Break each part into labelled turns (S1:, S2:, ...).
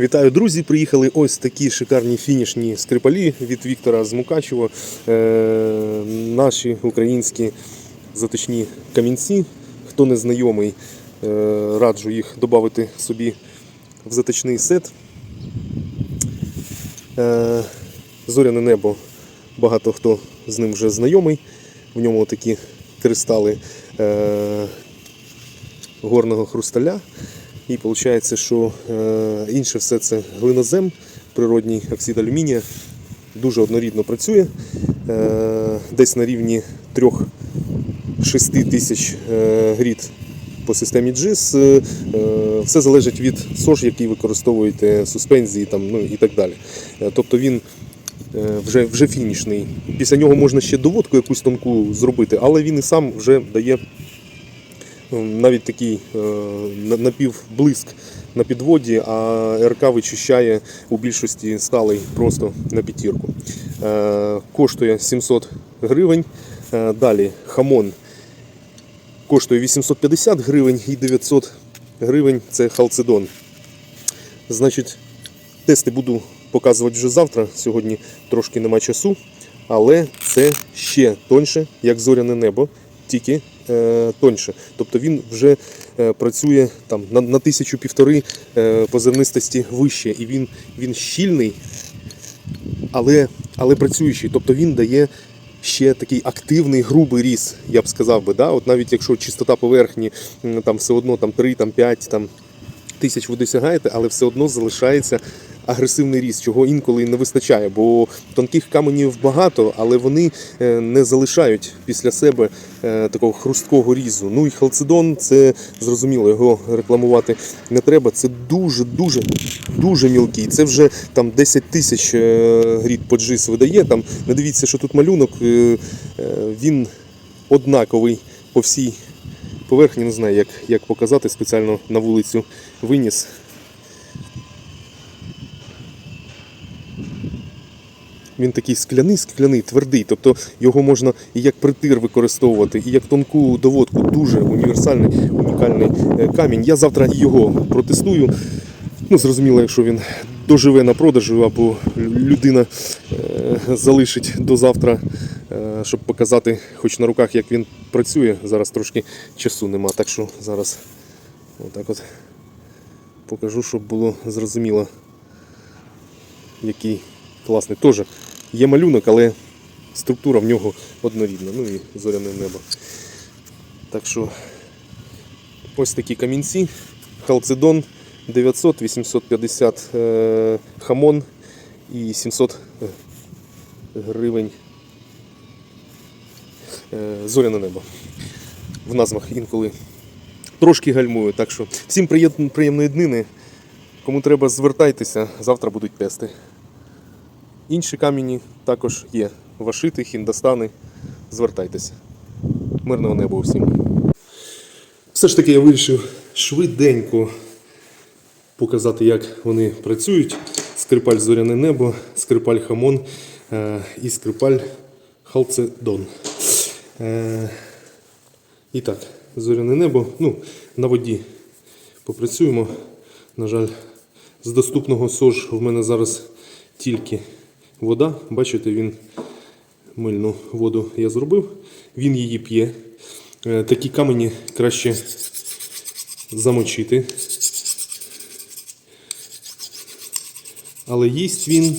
S1: Вітаю, друзі! Приїхали ось такі шикарні фінішні скрипалі від Віктора з Мукачева. Е, наші українські заточні камінці. Хто не знайомий, е, раджу їх додати собі в заточний сет. Е, зоряне небо. Багато хто з ним вже знайомий. В ньому такі кристали горного хрусталя. І виходить, що е, інше все це глинозем, природній оксид алюмінія. Дуже однорідно працює. Е, десь на рівні 3-6 тисяч е, грід по системі GIS. Все залежить від СОЖ, який використовуєте, суспензії там, ну, і так далі. Тобто він вже, вже фінішний. Після нього можна ще доводку якусь тонку зробити, але він і сам вже дає навіть такий е, напівблиск на підводі, а РК вичищає у більшості сталий просто на п'ятірку. Е, Коштує 700 гривень. Е, Далі хамон коштує 850 гривень і 900 гривень це халцедон. Значить, тести буду показувати вже завтра. Сьогодні трошки нема часу, але це ще тоньше, як зоряне небо, тільки е, тоньше. Тобто він вже е, працює там на, на тисячу півтори е, по зернистості вище, і він, він щільний, але, але працюючий. Тобто він дає ще такий активний грубий ріс, я б сказав би. Да? От навіть якщо чистота поверхні там все одно там 3, там 5, там тисяч ви досягаєте, але все одно залишається агресивний ріст, чого інколи не вистачає, бо тонких каменів багато, але вони е, не залишають після себе е, такого хрусткого різу. Ну і халцедон, це зрозуміло, його рекламувати не треба. Це дуже, дуже, дуже мілкий. Це вже там 10 тисяч е, грід по джис видає. Там не дивіться, що тут малюнок, він однаковий по всій поверхні, не знаю, як, як показати, спеціально на вулицю виніс. Він такий скляний, скляний, твердий. Тобто його можна і як притир використовувати, і як тонку доводку. Дуже універсальний, унікальний е, камінь. Я завтра його протестую. Ну, зрозуміло, якщо він доживе на продажу або людина е, залишить до завтра, е, щоб показати хоч на руках, як він працює. Зараз трошки часу нема, так що зараз отак от покажу, щоб було зрозуміло, який класний. Теж є малюнок, але структура в нього однорідна. Ну і зоряне небо. Так що ось такі камінці. Халцедон 900, 850 е, хамон і 700 гривень е, зоряне небо. В назвах інколи трошки гальмую. Так що всім приємної днини. Кому треба, звертайтеся, завтра будуть тести. Інші камені також є. Вашити, хіндостани. Звертайтеся. Мирного неба усім. Все ж таки я вирішив швиденько показати, як вони працюють. Скрипаль зоряне небо, скрипаль хамон е, і скрипаль халцедон. Е, і так, зоряне небо. Ну, на воді попрацюємо. На жаль, з доступного СОЖ в мене зараз тільки вода. Бачите, він мильну воду я зробив. Він її п'є. Е, Такі камені краще замочити. Але їсть він.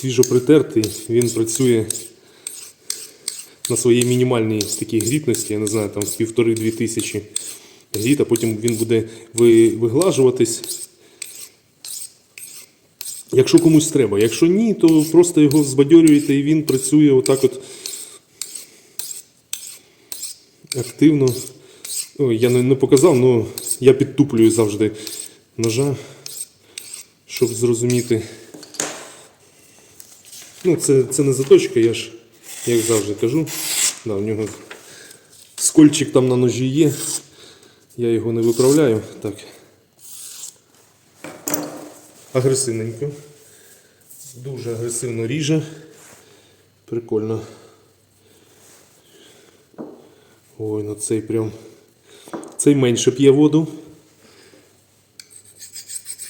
S1: Свіжо притертий, він працює на своїй мінімальній такій грітності, я не знаю, там з півтори-дві тисячі гріт, а потім він буде виглажуватись. Якщо комусь треба. Якщо ні, то просто його збадьорюєте і він працює отак от активно. Ой, я не, показав, але я підтуплюю завжди ножа, щоб зрозуміти. Ну, це, це не заточка, я ж, як завжди кажу. Да, у нього скольчик там на ножі є. Я його не виправляю. Так. агресивненько. Дуже агресивно ріже. Прикольно. Ой, ну цей прям. Цей менше п'є воду.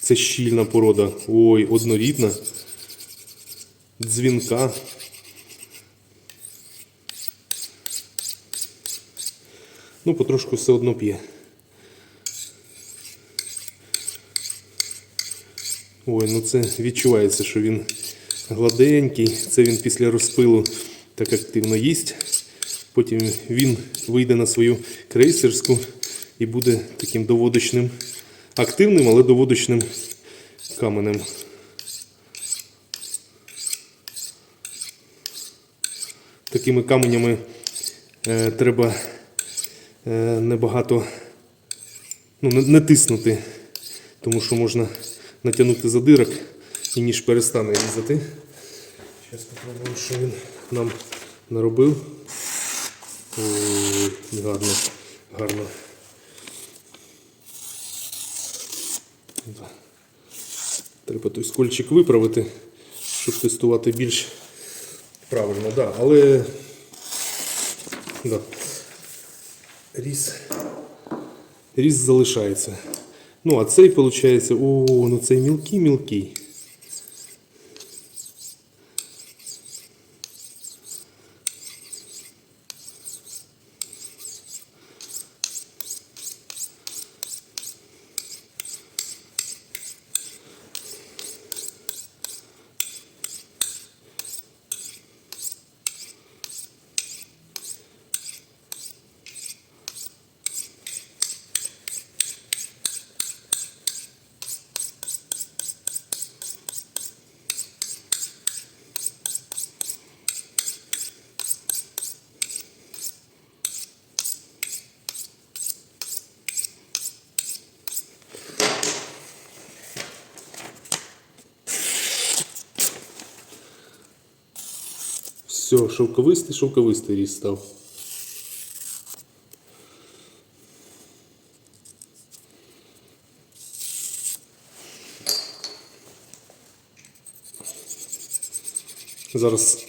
S1: Це щільна порода. Ой, однорідна. Дзвінка. Ну, потрошку все одно п'є. Ой, ну це відчувається, що він гладенький. Це він після розпилу так активно їсть. Потім він вийде на свою крейсерську і буде таким доводочним, активним, але доводочним каменем. Такими каменями е, треба е, небагато ну, не, не тиснути, тому що можна натягнути задирок і ніж перестане різати. Зараз спробуємо, що він нам наробив. Ой, гарно, гарно. Треба той скольчик виправити, щоб тестувати більш правильно, да, але да. різ, різ залишається. Ну, а цей, виходить, о, ну цей мілкий-мілкий. Все, шовковистий, шовковистий ріс став. Зараз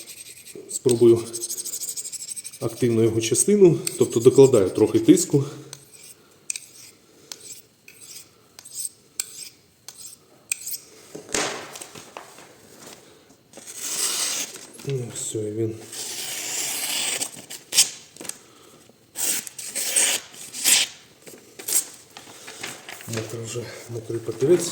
S1: спробую активну його частину, тобто докладаю трохи тиску. Ну, все, і він. Мокрий вже мокрий папірець.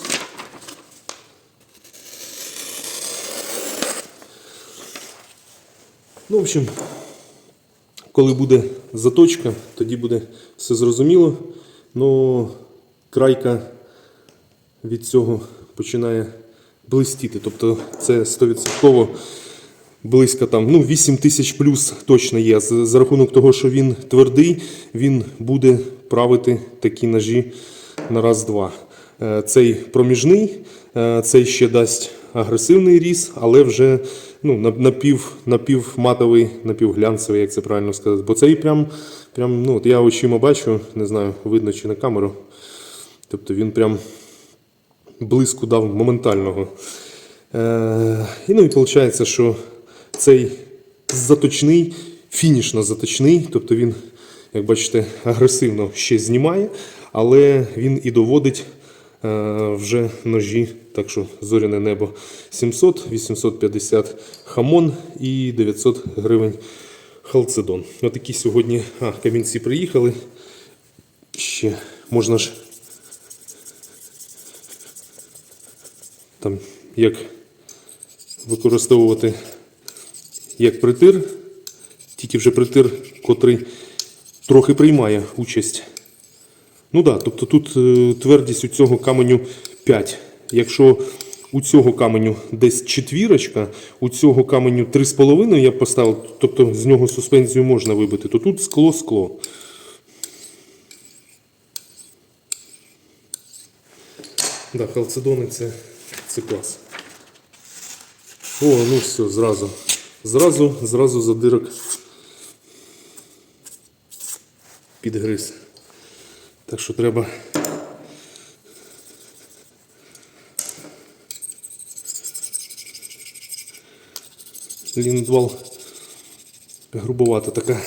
S1: Ну, в общем, коли буде заточка, тоді буде все зрозуміло. Ну, крайка від цього починає блистіти. Тобто це 100% близько там, ну, 8 тисяч плюс точно є. За рахунок того, що він твердий, він буде правити такі ножі на раз-два. Е, Цей проміжний, е, цей ще дасть агресивний різ, але вже ну, напів, напівматовий, напівглянцевий, як це правильно сказати. Бо цей прям, прям ну, от я очима бачу, не знаю, видно чи на камеру. Тобто він прям блиску дав моментального. Е, і ну і виходить, що цей заточний, фінішно заточний, тобто він, як бачите, агресивно ще знімає, але він і доводить е, вже ножі, так що зоряне небо 700, 850 хамон і 900 гривень халцедон. Отакі сьогодні а, камінці приїхали. Ще можна ж там як використовувати як притир, тільки вже притир, котрий трохи приймає участь. Ну да, тобто тут е, твердість у цього каменю 5. Якщо у цього каменю десь четвірочка, у цього каменю 3,5 я поставив, тобто з нього суспензію можна вибити, то тут скло-скло. Да, халцедони це, це клас. О, ну все, зразу. Зразу, зразу задирок підгриз. Так що треба ліндвал грубовата така.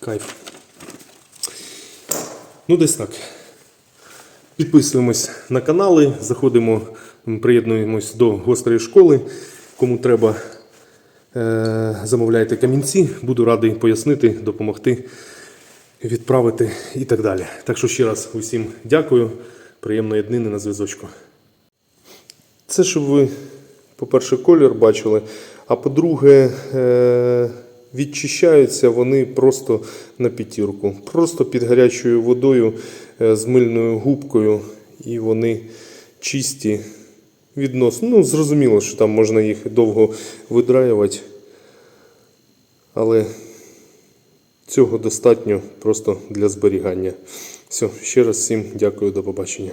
S1: Кайф. Ну, десь так. Підписуємось на канали, заходимо, приєднуємось до гострої школи. Кому треба, е, замовляйте камінці. Буду радий пояснити, допомогти, відправити і так далі. Так що ще раз усім дякую. Приємної днини на зв'язочку. Це щоб ви, по-перше, колір бачили, а по-друге, е, відчищаються вони просто на п'ятірку. Просто під гарячою водою е, з мильною губкою, і вони чисті відносно. Ну, зрозуміло, що там можна їх довго видраювати, але цього достатньо просто для зберігання. Все, ще раз всім дякую, до побачення.